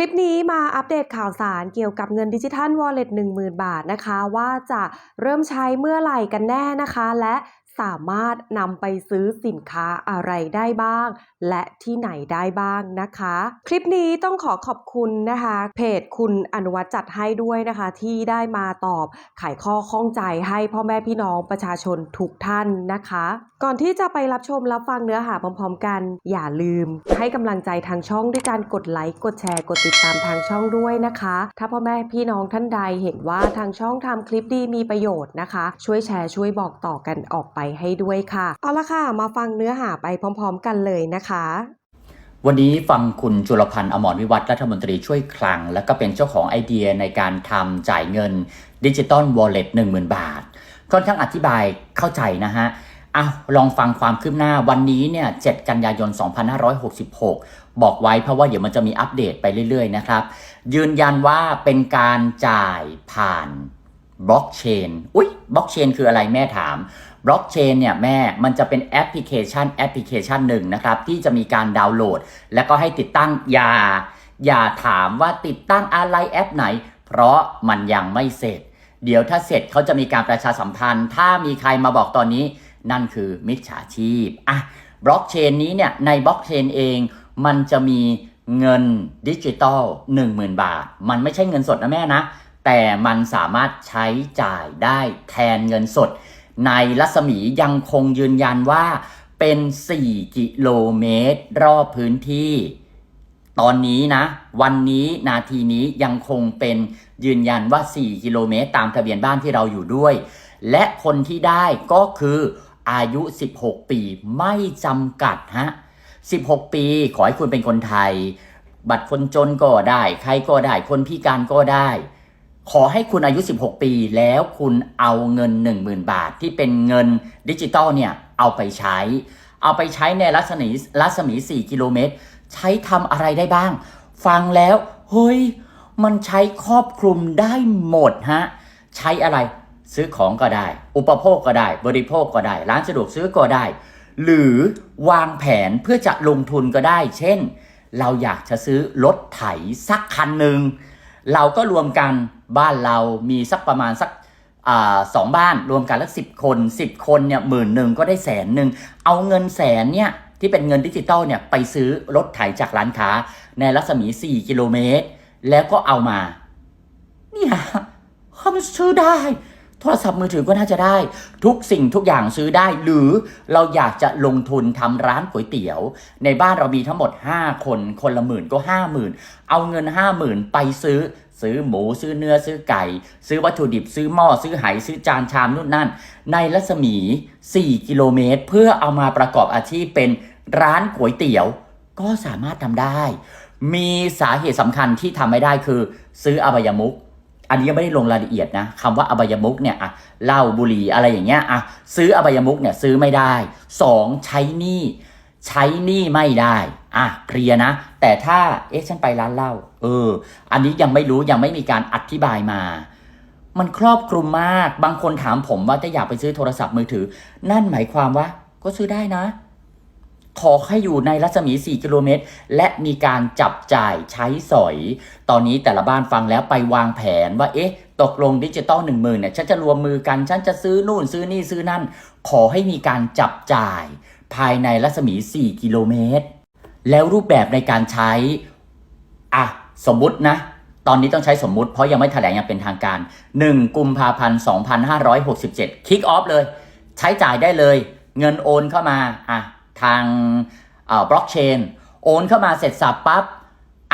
ลิปนี้มาอัปเดตข่าวสารเกี่ยวกับเงินดิจิทัล Wallet 10,000 บาทนะคะ ว่าจะเริ่มใช้เมื่อไหร่กันแน่นะคะ และสามารถนำไปซื้อสินค้าอะไรได้บ้าง และที่ไหนได้บ้างนะคะ คลิปนี้ต้องขอขอบคุณนะคะ เพจคุณอนุวัฒน์จัดให้ด้วยนะคะ ที่ได้มาตอบไขข้อข้องใจให้พ่อแม่พี่น้องประชาชนทุกท่านนะคะ ก่อนที่จะไปรับชมรับฟังเนื้อหาพร้อมๆกัน อย่าลืม ให้กำลังใจทางช่องด้วยการกดไลค์ กดแชร์ กดติดตามทางช่องด้วยนะคะ ถ้าพ่อแม่พี่น้องท่านใดเห็นว่าทางช่องทำคลิปดีมีประโยชน์นะคะ ช่วยแชร์ช่วยบอกต่อกันออกไปให้ด้วยค่ะ เอาละค่ะ มาฟังเนื้อหาไปพร้อม ๆ กันเลยนะคะวันนี้ฟังคุณจุลพันธ์อมรวิวัฒรัฐมนตรีช่วยคลัง และก็เป็นเจ้าของไอเดียในการทำจ่ายเงินดิจิตอลวอลเล็ต10,000บาท ค่อนข้างอธิบายเข้าใจนะฮะ อะลองฟังความคืบหน้าวันนี้เนี่ย7กันยายน 2566 บอกไว้เพราะว่าเดี๋ยวมันจะมีอัปเดตไปเรื่อยๆนะครับ ยืนยันว่าเป็นการจ่ายผ่านบล็อกเชนอุ๊ยบล็อกเชนคืออะไรแม่ถามบล็อกเชนเนี่ยแม่มันจะเป็นแอปพลิเคชันแอปพลิเคชันหนึ่งนะครับ ที่จะมีการดาวน์โหลด แล้วก็ให้ติดตั้งอย่าอย่าถามว่าติดตั้งอะไรแอปไหน เพราะมันยังไม่เสร็จ เดี๋ยวถ้าเสร็จเขาจะมีการประชาสัมพันธ์ ถ้ามีใครมาบอกตอนนี้ นั่นคือมิจฉาชีพอะบล็อกเชนนี้เนี่ยในบล็อกเชนเองมันจะมีเงินดิจิตอล10,000 บาท มันไม่ใช่เงินสดนะแม่นะ แต่มันสามารถใช้จ่ายได้แทนเงินสด ในรัศมียังคงยืนยันว่าเป็น 4 กิโลเมตร รอบพื้นที่ ตอนนี้นะ วันนี้นาทีนี้ยังคงเป็นยืนยันว่า 4 กิโลเมตร ตามทะเบียนบ้านที่เราอยู่ด้วย และคนที่ได้ก็คือ อายุ 16 ปีไม่จำกัดฮะ16 ปีขอให้คุณเป็นคนไทย บัตรคนจนก็ได้ ใครก็ได้ คนพิการก็ได้ ขอให้คุณอายุ 16 ปีแล้วคุณเอาเงิน 10,000 บาทที่เป็นเงินดิจิตอลเนี่ยเอาไปใช้ เอาไปใช้ในรัศมีรัศมี 4 กิโลเมตร ใช้ทำอะไรได้บ้าง ฟังแล้ว เฮ้ย มันใช้ครอบคลุมได้หมดฮะ ใช้อะไร ซื้อของก็ได้ อุปโภคก็ได้ บริโภคก็ได้ ร้านสะดวกซื้อก็ได้ หรือวางแผนเพื่อจะลงทุนก็ได้ เช่น เราอยากจะซื้อรถไถสักคันหนึ่งเราก็รวมกันบ้านเรามีสักประมาณสักอสองบ้านรวมกันแล้วสิบคนสิบคนเนี่ยหมื่นหนึ่งก็ได้แสนหนึ่งเอาเงินแสนเนี่ยที่เป็นเงินดิจิตอลเนี่ยไปซื้อรถไถจากร้านค้า ในรัศมี 4 กิโลเมตร แล้วก็เอามา เนี่ยเขามันซื้อได้ โทรศัพท์มือถือก็น่าจะได้ ทุกสิ่งทุกอย่างซื้อได้ หรือเราอยากจะลงทุนทำร้านก๋วยเตี๋ยว ในบ้านเรามีทั้งหมด 5 คน คนละหมื่นก็5 0,000 เอาเงิน 5 0,000 ไปซื้อ ซื้อหมูซื้อเนื้อซื้อไก่ ซื้อวัตถุดิบซื้อหม้อซื้อไหซื้อจานชามนู่นนั่น ในรัศมี 4 กิโลเมตร เพื่อเอามาประกอบอาชีพเป็นร้านก๋วยเตี๋ยว ก็สามารถทำได้ มีสาเหตุสำคัญที่ทำไม่ได้คือ ซื้ออบายมุก อันนี้ยังไม่ได้ลงรายละเอียดนะคำว่าอบายมุกเนี่ยอะเหล้าบุหรี่อะไรอย่างเงี้ยอะซื้ออบายมุกเนี่ยซื้อไม่ได้สองใช้หนี้ใช้หนี้ไม่ได้อะเคลียนะ แต่ถ้าเอ๊ะฉันไปร้านเหล้าเออ อันนี้ยังไม่รู้ยังไม่มีการอธิบายมา มันครอบคลุมมาก บางคนถามผมว่าจะอยากไปซื้อโทรศัพท์มือถือ นั่นหมายความว่าก็ซื้อได้นะ ขอให้อยู่ในรัศมี 4 กิโลเมตร และมีการจับจ่ายใช้สอย ตอนนี้แต่ละบ้านฟังแล้วไปวางแผนว่า เอ๊ะ ตกลงดิจิตอลหนึ่งหมื่นเนี่ย ฉันจะรวมมือกัน ฉันจะซื้อนู่นซื้อนี่ซื้อนั่น ขอให้มีการจับจ่าย ภายในรัศมี 4 กิโลเมตร แล้วรูปแบบในการใช้ อะ สมมุตินะ ตอนนี้ต้องใช้สมมุติ เพราะยังไม่แถลงอย่างเป็นทางการ 1 กุมภาพันธ์2567คิกออฟเลย ใช้จ่ายได้เลย เงินโอนเข้ามา อะ ทางบล็อกเชนโอนเข้ามาเสร็จสับปั๊บ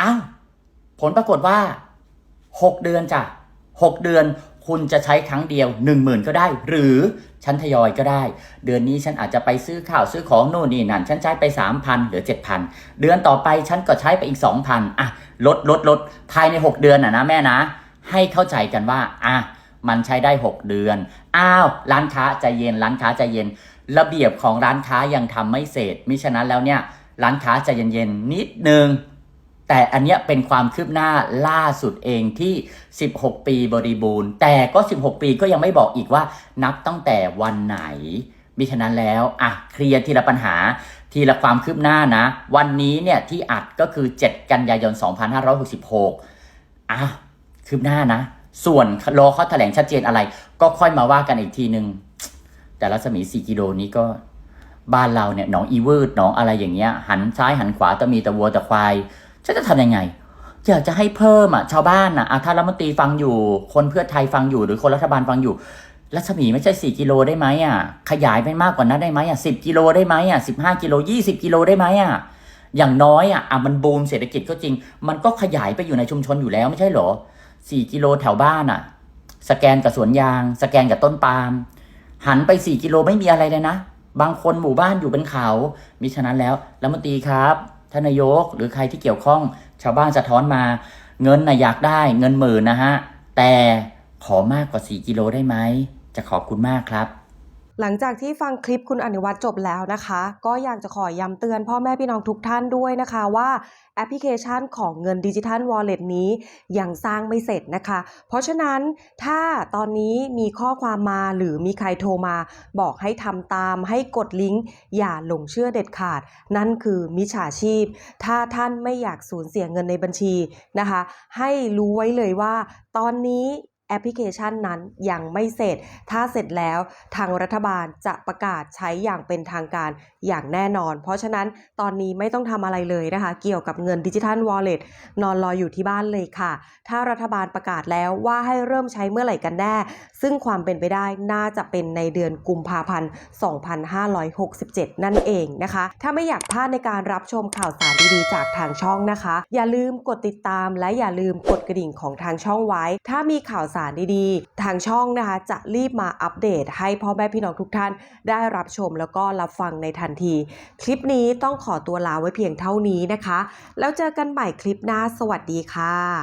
อ้าวผลปรากฏว่า 6 เดือนจ้ะ 6 เดือนคุณจะใช้ครั้งเดียว 1 0,000 ก็ได้ หรือฉันทยอยก็ได้ เดือนนี้ฉันอาจจะไปซื้อข้าวซื้อของโน่นนี่นั่น ฉันใช้ไป 3,000หลือ 7,000 เดือนต่อไปฉันก็ใช้ไปอีก 2,000 อะ ลดลดลดภายใน 6 เดือนน่ะนะแม่นะ ให้เข้าใจกันว่า อะ มันใช้ได้ 6 เดือน อ้าว ร้านค้าใจเย็น ร้านค้าใจเย็น ระเบียบของร้านค้ายังทำไม่เสร็จมิฉะนั้นแล้วเนี่ยร้านค้าใจเย็นๆนิดนึง แต่อันเนี้ยเป็นความคืบหน้าล่าสุดเองที่ 16 ปีบริบูรณ์ แต่ก็ 16 ปีก็ยังไม่บอกอีกว่านับตั้งแต่วันไหนมิฉะนั้นแล้วอะเคลียร์ทีละปัญหาทีละความคืบหน้านะ วันนี้เนี่ยที่อัดก็คือ 7 กันยายน 2566อะคืบหน้านะ ส่วนรอเขาแถลงชัดเจนอะไร ก็ค่อยมาว่ากันอีกทีหนึ่ง แต่รัศมี 4 กิโลนี้ก็บ้านเราเนี่ยหนองอีเวืดหนองอะไรอย่างเงี้ย หันซ้ายหันขวาตะมีแตะวัวแตะควายฉันจะทำยังไงอยากจะให้เพิ่มอะชาวบ้านอะถ้ารัฐมนตรีฟังอยู่ คนเพื่อไทยฟังอยู่หรือคนรัฐบาลฟังอยู่ รัศมีไม่ใช่ 4 กิโลได้ไหมอะ ขยายไปมากกว่านั้นได้ไหมอะ10กิโลได้ไหมอะ15กิโล 20 กิโลได้ไหมอะอย่างน้อยอะอะมันบูมเศรษฐกิจก็จริง มันก็ขยายไปอยู่ในชุมชนอยู่แล้วไม่ใช่หรอ 4 กิโลแถวบ้านอะ สแกนกับสวนยาง สแกนกับต้นปาล์ม หันไป 4 กิโลไม่มีอะไรเลยนะ บางคนหมู่บ้านอยู่เป็นเขามิฉะนั้นแล้วรัฐมนตรีครับท่านนายกหรือใครที่เกี่ยวข้องชาวบ้านสะท้อนมา เงินนะอยากได้เงินหมื่นนะฮะแต่ขอมากกว่า 4 กิโลได้ไหมจะขอบคุณมากครับ หลังจากที่ฟังคลิปคุณอนุวัฒน์จบแล้วนะคะ ก็อยากจะขอย้ำเตือนพ่อแม่พี่น้องทุกท่านด้วยนะคะว่าแอปพลิเคชันของเงินดิจิทัลวอลเล็ตนี้ยังสร้างไม่เสร็จนะคะ เพราะฉะนั้นถ้าตอนนี้มีข้อความมาหรือมีใครโทรมา บอกให้ทำตามให้กดลิงก์อย่าหลงเชื่อเด็ดขาด นั่นคือมิจฉาชีพ ถ้าท่านไม่อยากสูญเสียเงินในบัญชีนะคะ ให้รู้ไว้เลยว่า ตอนนี้ อปพลิเคชันนั้นยังไม่เสร็จ ถ้าเสร็จแล้วทางรัฐบาลจะประกาศใช้อย่างเป็นทางการอย่างแน่นอน เพราะฉะนั้นตอนนี้ไม่ต้องทำอะไรเลยนะคะ เกี่ยวกับเงินดิจิทัลวอลเล็ตนอนรออยู่ที่บ้านเลยค่ะ ถ้ารัฐบาลประกาศแล้วว่าให้เริ่มใช้เมื่อไหร่กันแน่ ซึ่งความเป็นไปได้น่าจะเป็นในเดือนกุมภาพันธ์ 2567 นั่นเองนะคะ ถ้าไม่อยากพลาดในการรับชมข่าวสารดีๆ จากทางช่องนะคะ อย่าลืมกดติดตามและอย่าลืมกดกระดิ่งของทางช่องไว้ ถ้ามีข่าวสารารดีๆ ทางช่องนะคะจะรีบมาอัปเดต ให้พ่อแม่พี่น้องทุกท่านได้รับชมแล้วก็รับฟังในทันที คลิปนี้ต้องขอตัวลาไว้เพียงเท่านี้นะคะ แล้วเจอกันใหม่คลิปหน้าสวัสดีค่ะ